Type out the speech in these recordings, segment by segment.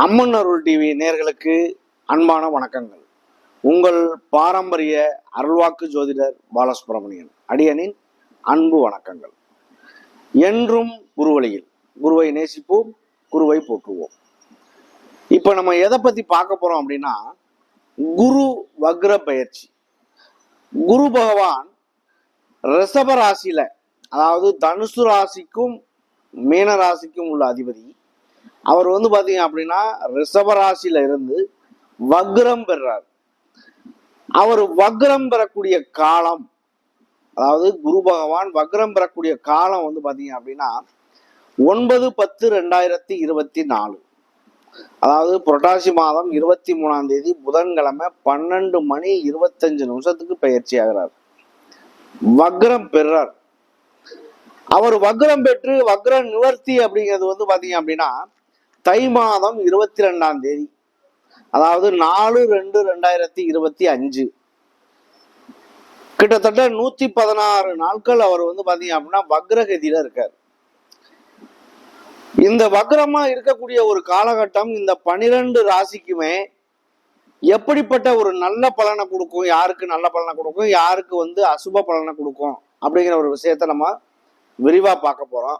அம்மன் அருள் TV நேர்களுக்கு அன்பான வணக்கங்கள். உங்கள் பாரம்பரிய அருள்வாக்கு ஜோதிடர் பாலசுப்ரமணியன் அடியனின் அன்பு வணக்கங்கள். என்றும் குருவழியில் குருவை நேசிப்போம் குருவை போற்றுவோம். இப்போ நம்ம எதை பத்தி பார்க்க போறோம் அப்படின்னா குரு வக்ர பயிற்சி. குரு பகவான் ரிஷப ராசியில அதாவது தனுசு ராசிக்கும் மீன ராசிக்கும் உள்ள அதிபதி அவர் வந்து பாத்தீங்க அப்படின்னா ரிஷபராசியில இருந்து வக்ரம் பெறார். அவர் வக்ரம் பெறக்கூடிய காலம் அதாவது குரு பகவான் வக்ரம் பெறக்கூடிய காலம் வந்து பாத்தீங்க அப்படின்னா ஒன்பது பத்து ரெண்டாயிரத்தி இருபத்தி நாலு. அதாவது புரட்டாசி மாதம் இருபத்தி மூணாம் தேதி புதன்கிழமை பன்னெண்டு மணி இருபத்தஞ்சு நிமிஷத்துக்கு பயிற்சி ஆகிறார். வக்ரம் பெறார். அவர் வக்ரம் பெற்று வக்ர நிவர்த்தி அப்படிங்கிறது வந்து பாத்தீங்க அப்படின்னா தை மாதம் இருபத்தி ரெண்டாம் தேதி. அதாவது நாலு ரெண்டு ரெண்டாயிரத்தி இருபத்தி அஞ்சு. கிட்டத்தட்ட நூத்தி பதினாறு நாட்கள் அவர் வந்து பாத்தீங்க அப்படின்னா வக்ரகதியில இருக்கார். இந்த வக்ரமா இருக்கக்கூடிய ஒரு காலகட்டம் இந்த பனிரெண்டு ராசிக்குமே எப்படிப்பட்ட ஒரு நல்ல பலனை கொடுக்கும் யாருக்கு நல்ல பலனை கொடுக்கும் யாருக்கு வந்து அசுப பலனை கொடுக்கும் அப்படிங்கிற ஒரு விஷயத்த நம்ம விரிவா பார்க்க போறோம்.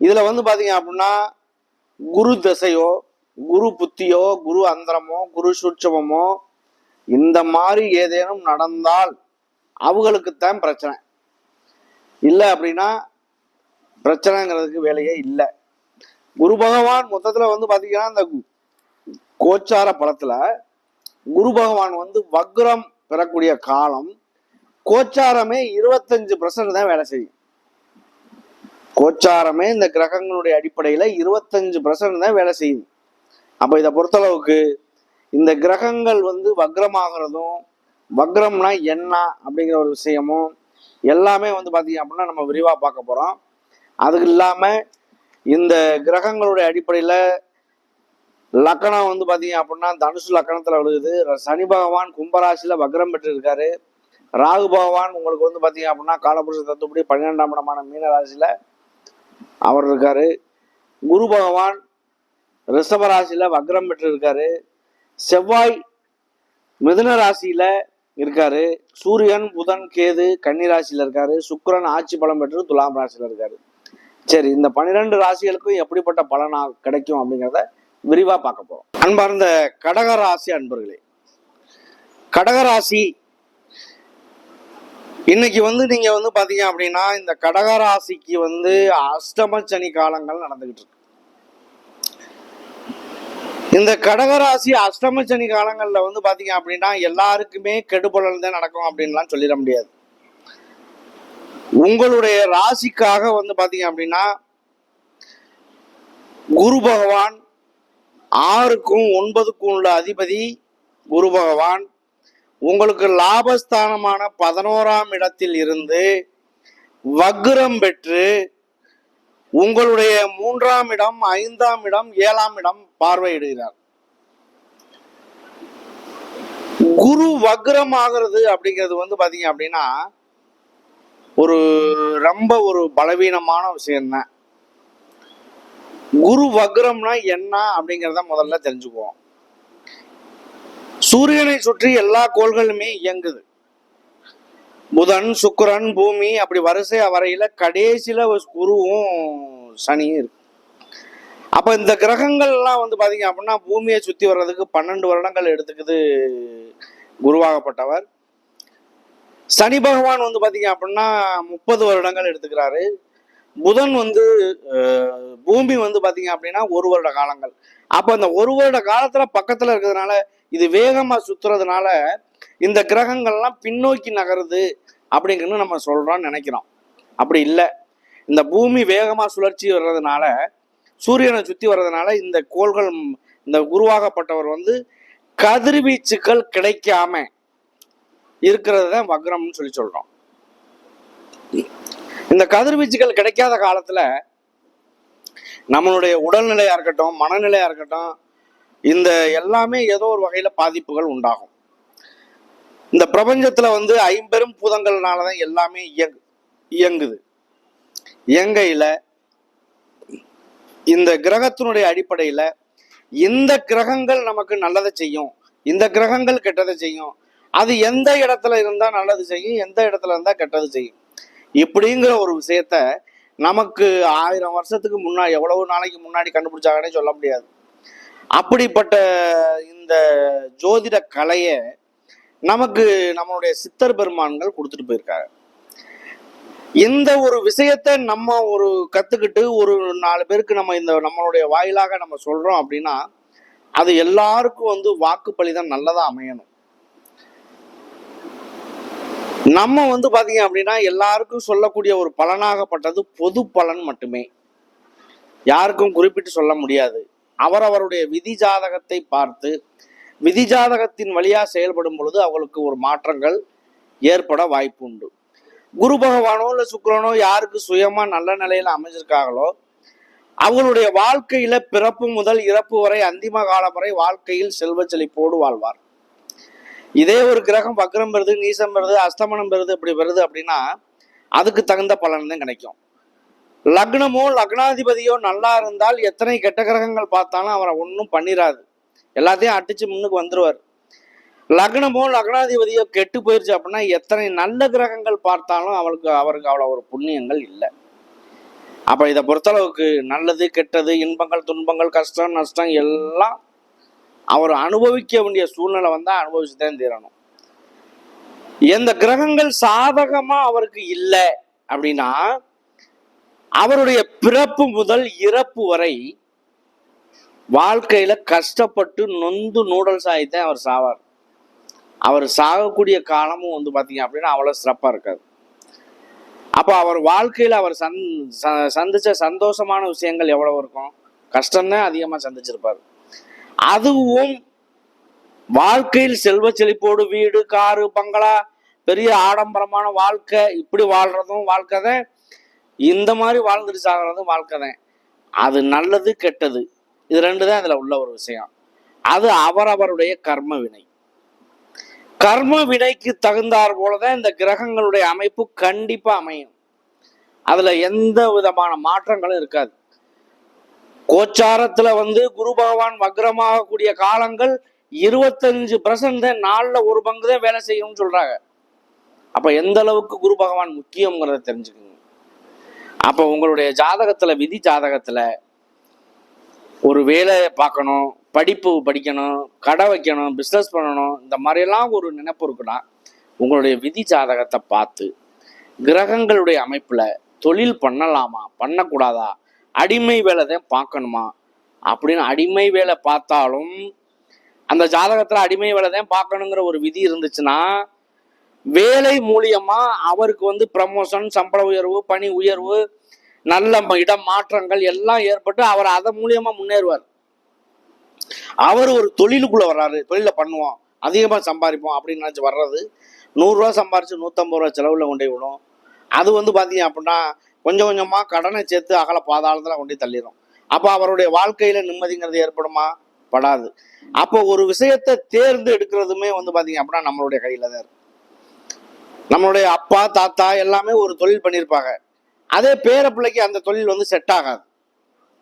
இதுல வந்து பாத்தீங்க அப்படின்னா குரு தசையோ குரு புத்தியோ குரு அந்தரமோ குரு சூட்சமோ இந்த மாதிரி ஏதேனும் நடந்தால் அவங்களுக்குத்தான் பிரச்சனை. இல்லை அப்படின்னா பிரச்சனைங்கிறதுக்கு வேலையே இல்லை. குரு பகவான் மொத்தத்தில் வந்து பார்த்தீங்கன்னா இந்த கோச்சார படத்தில் குரு பகவான் வந்து வக்ரம் பெறக்கூடிய காலம் கோச்சாரமே இருபத்தஞ்சு பர்சன்ட் தான் வேலை செய்யும். கோச்சாரமே இந்த கிரகங்களுடைய அடிப்படையில் இருபத்தஞ்சு பர்சன்ட் தான் வேலை செய்யுது. அப்போ இதை பொறுத்தளவுக்கு இந்த கிரகங்கள் வந்து வக்ரமாகிறதும் வக்ரம்னா என்ன அப்படிங்கிற ஒரு விஷயமும் எல்லாமே வந்து பார்த்தீங்க அப்படின்னா நம்ம விரிவாக பார்க்க போகிறோம் அதுக்கு இல்லாமல் இந்த கிரகங்களுடைய அடிப்படையில் லக்கணம் வந்து பார்த்தீங்க அப்படின்னா தனுசு லக்கணத்தில் விழுகுது சனி பகவான் கும்பராசியில் வக்ரம் பெற்றிருக்காரு. ராகு பகவான் உங்களுக்கு வந்து பார்த்தீங்க அப்படின்னா காலபுருஷ தத்துப்படி பன்னிரெண்டாம் இடமான மீன ராசியில அவர் இருக்காரு. குரு பகவான் ரிஷபராசியில வக்ரம் பெற்று இருக்காரு செவ்வாய் மிதுன ராசியில இருக்காரு. சூரியன் புதன் கேது கன்னி ராசியில் இருக்காரு. சுக்கிரன் ஆட்சி பலம் பெற்று துலாம் ராசியில இருக்காரு. சரி இந்த பன்னிரெண்டு ராசிகளுக்கும் எப்படிப்பட்ட பலனா கிடைக்கும் அப்படிங்கிறத விரிவா பார்க்க போறோம். அன்பார்ந்த கடகராசி அன்பர்களே கடகராசி இன்னைக்கு வந்து நீங்க வந்து பாத்தீங்க அப்படின்னா இந்த கடகராசிக்கு வந்து அஷ்டம சனி காலங்கள் நடந்துகிட்டு இருக்கு. இந்த கடகராசி அஷ்டம சனி காலங்கள்ல வந்து பாத்தீங்க அப்படின்னா எல்லாருக்குமே கெடுபலன் தான் நடக்கும் அப்படின்லாம் சொல்லிட முடியாது. உங்களுடைய ராசிக்காக வந்து பாத்தீங்க அப்படின்னா குரு பகவான் ஆறுக்கும் ஒன்பதுக்கும் உள்ள அதிபதி குரு பகவான். உங்களுக்கு லாபஸ்தானமான பதினோராம் இடத்தில் இருந்து வக்ரம் பெற்று உங்களுடைய மூன்றாம் இடம் ஐந்தாம் இடம் ஏழாம் இடம் பார்வையிடுகிறார். குரு வக்ரம் ஆகிறது அப்படிங்கிறது வந்து பாத்தீங்க அப்படின்னா ஒரு ரொம்ப ஒரு பலவீனமான விஷயம் தான் குரு வக்ரம்னா என்ன அப்படிங்கிறத முதல்ல தெரிஞ்சுக்குவோம். சூரியனை சுற்றி எல்லா கோள்களுமே இயங்குது. புதன் சுக்கரன் பூமி அப்படி வரிசை வரையில கடைசியில குருவும் சனியும் இருக்கு. அப்ப இந்த கிரகங்கள் எல்லாம் வந்து பாத்தீங்க அப்படின்னா பூமியை சுத்தி வர்றதுக்கு பன்னெண்டு வருடங்கள் எடுத்துக்குது குருவாகப்பட்டவர். சனி பகவான் வந்து பாத்தீங்க அப்படின்னா முப்பது வருடங்கள் எடுத்துக்கிறாரு. புதன் வந்து பூமி வந்து பாத்தீங்க அப்படின்னா ஒரு வருட காலங்கள். அப்ப அந்த ஒரு வருட காலத்துல பக்கத்துல இருக்கிறதுனால இது வேகமா சுத்துறதுனால இந்த கிரகங்கள்லாம் பின்னோக்கி நகருது அப்படிங்கிறது நம்ம சொல்றோம்னு நினைக்கிறோம். அப்படி இல்லை. இந்த பூமி வேகமா சுழற்சி வர்றதுனால சூரியனை சுத்தி வர்றதுனால இந்த கோள்கள் இந்த உருவாகப்பட்டவர் வந்து கதிர்வீச்சுக்கள் கிடைக்காம இருக்கிறது தான் வக்ரம்னு சொல்லி சொல்றோம். இந்த கதிர்வீச்சுகள் கிடைக்காத காலத்துல நம்மளுடைய உடல்நிலையா இருக்கட்டும் மனநிலையா இருக்கட்டும் இந்த எல்லாமே ஏதோ ஒரு வகையில் பாதிப்புகள் உண்டாகும். இந்த பிரபஞ்சத்தில் வந்து ஐம்பெரும் பூதங்கள்னாலதான் எல்லாமே இயங்கு இயங்குது. இயங்கையில் இந்த கிரகத்தினுடைய அடிப்படையில் இந்த கிரகங்கள் நமக்கு நல்லதை செய்யும் இந்த கிரகங்கள் கெட்டதை செய்யும் அது எந்த இடத்துல இருந்தால் நல்லது செய்யும் எந்த இடத்துல இருந்தால் கெட்டது செய்யும். இப்படிங்கிற ஒரு விஷயத்த நமக்கு ஆயிரம் வருஷத்துக்கு முன்னாடி எவ்வளவு நாளைக்கு முன்னாடி கண்டுபிடிச்சாங்கன்னே சொல்ல முடியாது. அப்படிப்பட்ட இந்த ஜோதிட கலையை நமக்கு நம்மளுடைய சித்தர் பெருமான்கள் கொடுத்துட்டு போயிருக்காங்க. இந்த ஒரு விஷயத்த நம்ம ஒரு கத்துக்கிட்டு ஒரு நாலு பேருக்கு நம்ம இந்த நம்மளுடைய வாயிலாக நம்ம சொல்றோம் அப்படின்னா அது எல்லாருக்கும் வந்து வாக்குப்பளி தான் நல்லதா அமையணும். நம்ம வந்து பாத்தீங்க அப்படின்னா எல்லாருக்கும் சொல்லக்கூடிய ஒரு பலனாகப்பட்டது பொது பலன் மட்டுமே. யாருக்கும் குறிப்பிட்டு சொல்ல முடியாது. அவரவருடைய விதி ஜாதகத்தை பார்த்து விதி ஜாதகத்தின் வழியாக செயல்படும் பொழுது அவங்களுக்கு ஒரு மாற்றங்கள் ஏற்பட வாய்ப்பு உண்டு குரு பகவானோ இல்லை சுக்கரனோ யாருக்கு சுயமா நல்ல நிலையில அமைஞ்சிருக்காங்களோ அவங்களுடைய வாழ்க்கையில பிறப்பு முதல் இறப்பு வரை அந்திம காலம் வரை வாழ்க்கையில் செல்வ செழிப்போடு வாழ்வார். இதே ஒரு கிரகம் வக்ரம் பெறுது நீசம் பெறுது அஸ்தமனம் பெறுது இப்படி வருது அப்படின்னா அதுக்கு தகுந்த பலன் தான் கிடைக்கும். லக்னமோ லக்னாதிபதியோ நல்லா இருந்தால் எத்தனை கெட்ட கிரகங்கள் பார்த்தாலும் அவரை ஒன்றும் பண்ணிடாது எல்லாத்தையும் அடிச்சு முன்னுக்கு வந்துடுவார் லக்னமோ லக்னாதிபதியோ கெட்டு போயிருச்சு அப்படின்னா எத்தனை நல்ல கிரகங்கள் பார்த்தாலும் அவருக்கு அவருக்கு அவ்வளோ ஒரு புண்ணியங்கள் இல்லை. அப்போ இதை பொறுத்தளவுக்கு நல்லது கெட்டது இன்பங்கள் துன்பங்கள் கஷ்டம் நஷ்டம் எல்லாம் அவர் அனுபவிக்க வேண்டிய சூழ்நிலை வந்தால் அனுபவிச்சு தான் தீரணும். எந்த கிரகங்கள் சாதகமாக அவருக்கு இல்லை அப்படின்னா அவருடைய பிறப்பு முதல் இறப்பு வரை வாழ்க்கையில கஷ்டப்பட்டு நொந்து நூடல்ஸ் ஆகித்தான் அவர் சாவார். அவர் சாகக்கூடிய காலமும் வந்து பாத்தீங்க அப்படின்னா அவ்வளவு சிறப்பா இருக்காது. அப்போ அவர் வாழ்க்கையில அவர் சந் ச- சந்திச்ச சந்தோஷமான விஷயங்கள் எவ்வளவு இருக்கும்? கஷ்டம்தான் அதிகமாக சந்திச்சிருப்பார். அதுவும் வாழ்க்கையில் செல்வ செழிப்போடு வீடு காரு பங்களா பெரிய ஆடம்பரமான வாழ்க்கை இப்படி வாழ்றதும் வாழ்க்கை தான். இந்த மாதிரி வாழ்ந்துட்டு சாகிறதும் வாழ்க்கை தான். அது நல்லது கெட்டது. இது ரெண்டு தான் இதில் உள்ள ஒரு விஷயம். அது அவரவருடைய கர்ம வினை. கர்ம வினைக்கு தகுந்தாற் போலதான் இந்த கிரகங்களுடைய அமைப்பு கண்டிப்பா அமையும். அதுல எந்த விதமான மாற்றங்களும் இருக்காது. கோச்சாரத்துல வந்து குரு பகவான் வக்ரமாகக்கூடிய காலங்கள் இருபத்தஞ்சு பர்சன்ட் தான் நாளில் ஒரு பங்கு தான் வேலை செய்யும்னு சொல்றாங்க. அப்ப எந்த அளவுக்கு குரு பகவான் முக்கியம்ங்கிறத தெரிஞ்சுக்கோங்க. அப்போ உங்களுடைய ஜாதகத்தில் விதி ஜாதகத்தில் ஒரு வேலையை பார்க்கணும் படிப்பு படிக்கணும் கடை வைக்கணும் பிஸ்னஸ் பண்ணணும் இந்த மாதிரியெல்லாம் ஒரு நினைப்பு இருக்குன்னா உங்களுடைய விதி ஜாதகத்தை பார்த்து கிரகங்களுடைய அமைப்பில் தொழில் பண்ணலாமா பண்ணக்கூடாதா அடிமை வேலை தான் பார்க்கணுமா அப்படின்னு அடிமை வேலை பார்த்தாலும் அந்த ஜாதகத்தில் அடிமை வேலை தான் பார்க்கணுங்கிற ஒரு விதி இருந்துச்சுன்னா வேலை மூலியமா அவருக்கு வந்து ப்ரமோஷன் சம்பள உயர்வு பணி உயர்வு நல்ல இடம் மாற்றங்கள் எல்லாம் ஏற்பட்டு அவர் அதன் மூலியமா முன்னேறுவார். அவர் ஒரு தொழிலுக்குள்ள வர்றாரு தொழில பண்ணுவோம் அதிகமா சம்பாதிப்போம் அப்படின்னு நினைச்சு வர்றது நூறுரூவா சம்பாரிச்சு நூற்றம்பது ரூபா செலவில் கொண்டு விடும். அது வந்து பார்த்தீங்க அப்படின்னா கொஞ்சம் கொஞ்சமாக கடனை சேர்த்து அகல பாதாளத்தில் கொண்டு தள்ளிடும் அப்போ அவருடைய வாழ்க்கையில் நிம்மதிங்கிறது ஏற்படுமா? படாது. அப்போ ஒரு விஷயத்தை தேர்ந்து எடுக்கிறதுமே வந்து பார்த்தீங்க அப்படின்னா நம்மளுடைய கையில் தான் இருக்குது நம்மளுடைய அப்பா தாத்தா எல்லாமே ஒரு தொழில் பண்ணியிருப்பாங்க அதே பேர பிள்ளைக்கு அந்த தொழில் வந்து செட் ஆகாது.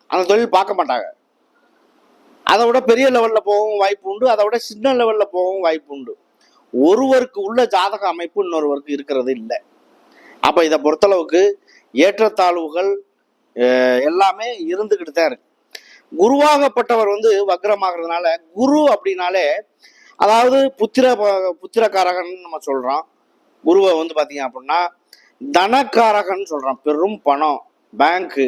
அந்த தொழில் பார்க்க மாட்டாங்க. அதை விட பெரிய லெவலில் போகவும் வாய்ப்பு உண்டு. அதை விட சின்ன லெவலில் போகவும் வாய்ப்பு உண்டு. ஒருவருக்கு உள்ள ஜாதக அமைப்பு இன்னொருவருக்கு இருக்கிறது இல்லை. அப்போ இதை பொறுத்தளவுக்கு ஏற்றத்தாழ்வுகள் எல்லாமே இருந்துக்கிட்டு தான் இருக்கு. குருவாகப்பட்டவர் வந்து வக்ரமாகிறதுனால குரு அப்படின்னாலே அதாவது புத்திர புத்திரக்காரகன் நம்ம சொல்கிறோம் குருவை வந்து பார்த்தீங்க அப்படின்னா தனக்காரகன் சொல்கிறோம் பெரும் பணம் பேங்க்கு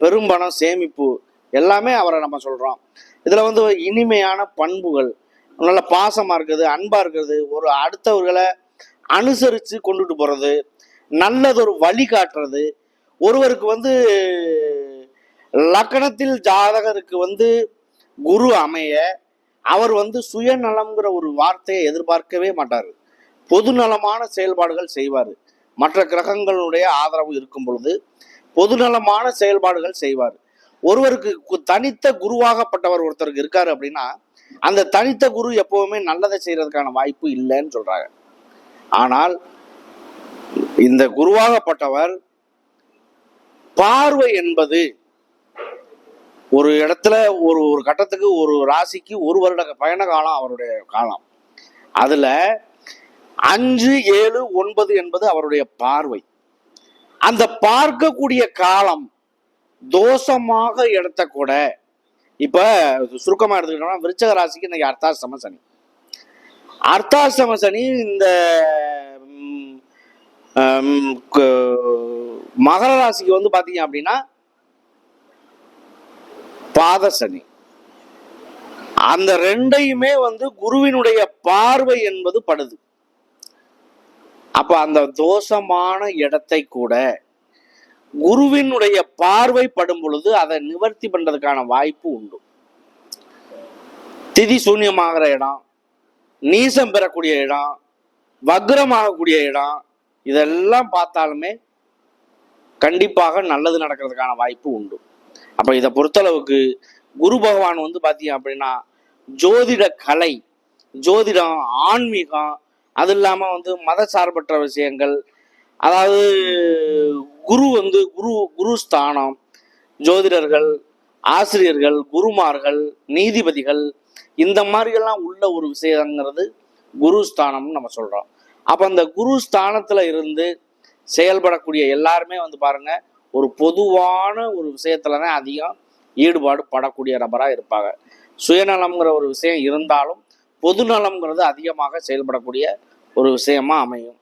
பெரும் பணம் சேமிப்பு எல்லாமே அவரை நம்ம சொல்கிறோம் இதில் வந்து இனிமையான பண்புகள் நல்ல பாசமாக இருக்குது அன்பாக இருக்கிறது ஒரு அடுத்தவர்களை அனுசரித்து கொண்டுட்டு போகிறது நல்லதொரு வழி காட்டுறது ஒருவருக்கு வந்து லக்கணத்தில் ஜாதகருக்கு வந்து குரு அமைய அவர் வந்து சுயநலம்ங்கிற ஒரு வார்த்தையை எதிர்பார்க்கவே மாட்டார். பொதுநலமான செயல்பாடுகள் செய்வார். மற்ற கிரகங்களுடைய ஆதரவு இருக்கும் பொழுது பொதுநலமான செயல்பாடுகள் செய்வார். ஒருவருக்கு கு- தனித்த குருவாகப்பட்டவர் ஒருத்தருக்கு இருக்காரு அப்படின்னா அந்த தனித்த குரு எப்பவுமே நல்லதை செய்யறதுக்கான வாய்ப்பு இல்லைன்னு சொல்றாங்க. ஆனால் இந்த குருவாகப்பட்டவர் பார்வை என்பது ஒரு இடத்துல ஒரு ஒரு கட்டத்துக்கு ஒரு ராசிக்கு ஒரு வருட பயண காலம் அவருடைய காலம். அதுல அஞ்சு ஏழு ஒன்பது என்பது அவருடைய பார்வை. அந்த பார்க்கக்கூடிய காலம் தோஷமாக இடத்த கூட இப்ப சுருக்கமா எடுத்துக்கிட்டோம்னா விருச்சக ராசிக்கு இன்னைக்கு அர்த்தாசிரம சனி. அர்த்தாசிரம சனி இந்த மகர ராசிக்கு வந்து பாத்தீங்க அப்படின்னா பாத சனி. அந்த ரெண்டையுமே வந்து குருவினுடைய பார்வை என்பது படுது. அப்ப அந்த தோஷமான இடத்தை கூட குருவினுடைய பார்வை படும் பொழுது அதை நிவர்த்தி பண்றதுக்கான வாய்ப்பு உண்டு. திதி சூன்யமாகிற இடம் நீசம் பெறக்கூடிய இடம் வக்ரமாகக்கூடிய இடம் இதெல்லாம் பார்த்தாலுமே கண்டிப்பாக நல்லது நடக்கிறதுக்கான வாய்ப்பு உண்டு. அப்ப இதை பொறுத்தளவுக்கு குரு பகவான் வந்து பார்த்தீங்க அப்படின்னா ஜோதிட கலை ஜோதிடம் ஆன்மீகம் அது இல்லாமல் வந்து மத சார்பற்ற விஷயங்கள் அதாவது குரு வந்து குரு குரு ஸ்தானம் ஜோதிடர்கள் ஆசிரியர்கள் குருமார்கள் நீதிபதிகள் இந்த மாதிரியெல்லாம் உள்ள ஒரு விஷயங்கிறது குரு ஸ்தானம்னு நம்ம சொல்கிறோம் அப்போ அந்த குருஸ்தானத்தில் இருந்து செயல்படக்கூடிய எல்லாருமே வந்து பாருங்க ஒரு பொதுவான ஒரு விஷயத்துல தான் அதிகம் ஈடுபாடு படக்கூடிய நபராக இருப்பாங்க. சுயநலம்ங்கிற ஒரு விஷயம் இருந்தாலும் பொதுநலம்ங்கிறது அதிகமாக செயல்படக்கூடிய ஒரு விஷயமா அமையும்.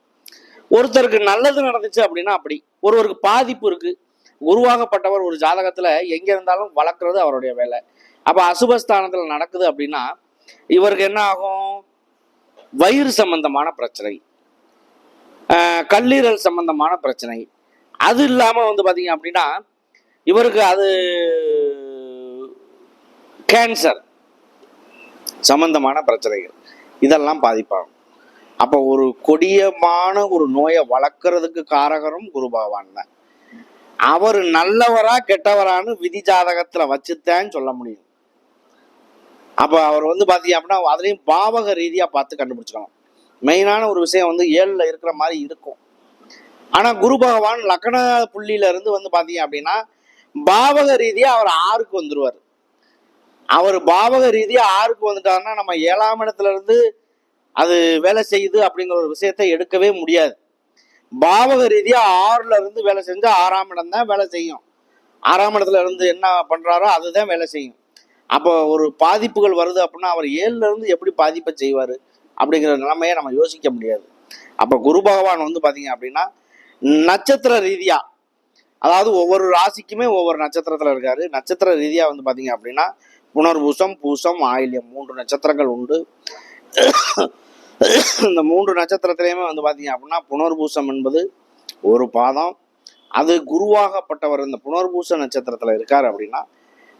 ஒருத்தருக்கு நல்லது நடந்துச்சு அப்படின்னா அப்படி. ஒருவருக்கு பாதிப்பு இருக்கு. உருவாகப்பட்டவர் ஒரு ஜாதகத்துல எங்க இருந்தாலும் வளர்க்குறது அவருடைய வேலை. அப்ப அசுபஸ்தானத்துல நடக்குது அப்படின்னா இவருக்கு என்ன ஆகும்? வயிறு சம்பந்தமான பிரச்சனை. கல்லீரல் சம்பந்தமான பிரச்சனை. அது இல்லாம வந்து பாத்தீங்க அப்படின்னா இவருக்கு அது கேன்சர் சம்பந்தமான பிரச்சனைகள். இதெல்லாம் பாதிப்பாகும். அப்போ ஒரு கொடியமான ஒரு நோயை வளர்க்கறதுக்கு காரகரும் குரு பகவான் தான். அவர் நல்லவரா கெட்டவரான்னு விதி ஜாதகத்துல வச்சுத்தான் சொல்ல முடியும். அப்போ அவர் வந்து பார்த்தீங்க அப்படின்னா அதுலயும் பாவக ரீதியா பார்த்து கண்டுபிடிச்சிக்கலாம் மெயினான ஒரு விஷயம் வந்து ஏழுல இருக்கிற மாதிரி இருக்கும். ஆனா குரு பகவான் லக்கண புள்ளியில இருந்து வந்து பார்த்தீங்க அப்படின்னா பாவக ரீதியா அவர் ஆறுக்கு வந்துருவார். அவர் பாவக ரீதியா ஆறுக்கு வந்துட்டாருன்னா நம்ம ஏழாம் இடத்துல இருந்து அது வேலை செய்யுது அப்படிங்கிற ஒரு விஷயத்தை எடுக்கவே முடியாது. பாவக ரீதியா ஆறுல இருந்து வேலை செஞ்சா ஆறாம் இடம் தான் வேலை செய்யும். ஆறாம் இடத்துல இருந்து என்ன பண்றாரோ அதுதான் வேலை செய்யும். அப்போ ஒரு பாதிப்புகள் வருது அப்படின்னா அவர் ஏழுல இருந்து எப்படி பாதிப்பை செய்வாரு அப்படிங்கிற நிலைமையை நம்ம யோசிக்க முடியாது. அப்ப குரு பகவான் வந்து பாத்தீங்க அப்படின்னா நட்சத்திர ரீதியா அதாவது ஒவ்வொரு ராசிக்குமே ஒவ்வொரு நட்சத்திரத்துல இருக்காரு. நட்சத்திர ரீதியா வந்து பாத்தீங்க அப்படின்னா புனர்பூசம் பூசம் ஆயில்யம் மூன்று நட்சத்திரங்கள் உண்டு. இந்த மூன்று நட்சத்திரத்திலையுமே வந்து பார்த்தீங்க அப்படின்னா புனர்பூசம் என்பது ஒரு பாதம். அது குருவாகப்பட்டவர் இந்த புனர்பூச நட்சத்திரத்தில் இருக்கார் அப்படின்னா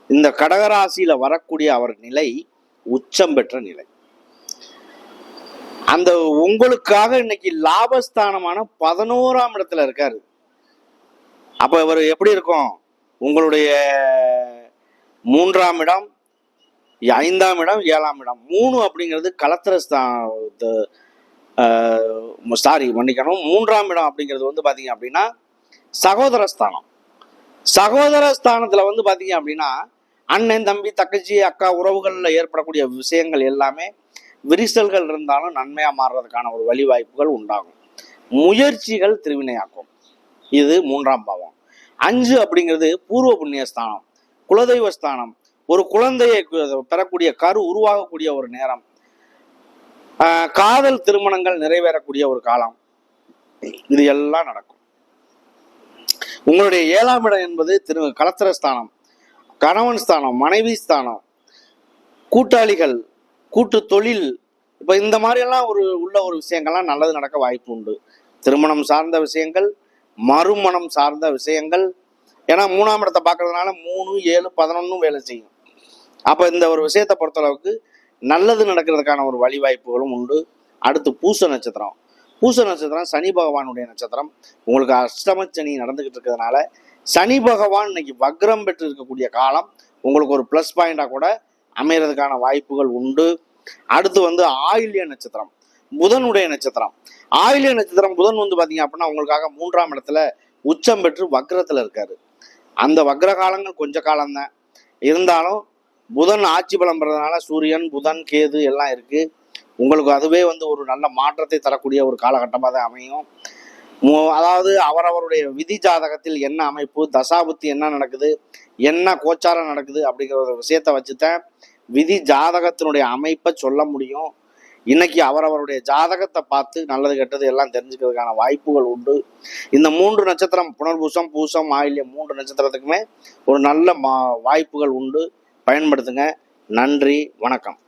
இந்த கடகராசியில் வரக்கூடிய அவர் நிலை உச்சம் பெற்ற நிலை. அந்த உங்களுக்காக இன்னைக்கு லாபஸ்தானமான பதினோராம் இடத்துல இருக்காரு. அப்ப இவர் எப்படி இருக்கும்? உங்களுடைய மூன்றாம் இடம் ஐந்தாம் இடம் ஏழாம் இடம். மூணு அப்படிங்கிறது கலத்திர சாரி மன்னிக்கணும். மூன்றாம் இடம் அப்படிங்கிறது வந்து பார்த்தீங்க அப்படின்னா சகோதர ஸ்தானம் சகோதர வந்து பார்த்தீங்க அப்படின்னா அண்ணன் தம்பி தக்கச்சி அக்கா உறவுகளில் ஏற்படக்கூடிய விஷயங்கள் எல்லாமே விரிசல்கள் இருந்தாலும் நன்மையாக மாறுறதுக்கான ஒரு வழிவாய்ப்புகள் உண்டாகும். முயற்சிகள் திருவினையாக்கும். இது மூன்றாம் பாவம். அஞ்சு அப்படிங்கிறது பூர்வ புண்ணிய ஸ்தானம் குலதெய்வ ஸ்தானம் ஒரு குழந்தையை பெறக்கூடிய கரு உருவாகக்கூடிய ஒரு நேரம். காதல் திருமணங்கள் நிறைவேறக்கூடிய ஒரு காலம். இது எல்லாம் நடக்கும். உங்களுடைய ஏழாம் இடம் என்பது திரு கலத்திர ஸ்தானம் கணவன் ஸ்தானம் மனைவி ஸ்தானம் கூட்டாளிகள் கூட்டு தொழில் இப்போ இந்த மாதிரியெல்லாம் ஒரு உள்ள ஒரு விஷயங்கள்லாம் நல்லது நடக்க வாய்ப்பு உண்டு. திருமணம் சார்ந்த விஷயங்கள் மறுமணம் சார்ந்த விஷயங்கள். ஏன்னா மூணாம் இடத்தை பார்க்கறதுனால மூணு ஏழு பதினொன்னும் வேலை செய்யும். அப்போ இந்த ஒரு விஷயத்தை பொறுத்தளவுக்கு நல்லது நடக்கிறதுக்கான ஒரு வழிவாய்ப்புகளும் உண்டு. அடுத்து பூச நட்சத்திரம். பூச நட்சத்திரம் சனி பகவானுடைய நட்சத்திரம். உங்களுக்கு அஷ்டம சனி நடந்துகிட்டு இருக்கிறதுனால சனி பகவான் இன்னைக்கு வக்ரம் பெற்று இருக்கக்கூடிய காலம். உங்களுக்கு ஒரு ப்ளஸ் பாயிண்டா கூட அமைகிறதுக்கான வாய்ப்புகள் உண்டு. அடுத்து வந்து ஆயில்ய நட்சத்திரம். புதனுடைய நட்சத்திரம். ஆயில்ய நட்சத்திரம் புதன் வந்து பாத்தீங்க அப்படின்னா உங்களுக்காக மூன்றாம் இடத்துல உச்சம் பெற்று வக்ரத்துல இருக்காரு. அந்த வக்ர காலங்கள் கொஞ்ச காலம்தான். இருந்தாலும் புதன் ஆட்சி பலம் பெறதுனால சூரியன் புதன் கேது எல்லாம் இருக்கு. உங்களுக்கு அதுவே வந்து ஒரு நல்ல மாற்றத்தை தரக்கூடிய ஒரு காலகட்டமாக தான் அமையும். மு- அதாவது அவரவருடைய விதி ஜாதகத்தில் என்ன அமைப்பு தசாபுத்தி என்ன நடக்குது என்ன கோச்சாரம் நடக்குது அப்படிங்கிற ஒரு விஷயத்தை வச்சுதான் விதி ஜாதகத்தினுடைய அமைப்பை சொல்ல முடியும். இன்னைக்கு அவரவருடைய ஜாதகத்தை பார்த்து நல்லது கெட்டது எல்லாம் தெரிஞ்சுக்கிறதுக்கான வாய்ப்புகள் உண்டு. இந்த மூன்று நட்சத்திரம் புனர்பூசம் பூசம் ஆயில்யம் மூன்று நட்சத்திரத்துக்குமே ஒரு நல்ல மா வாய்ப்புகள் உண்டு. பயன்படுத்துங்க. நன்றி வணக்கம்.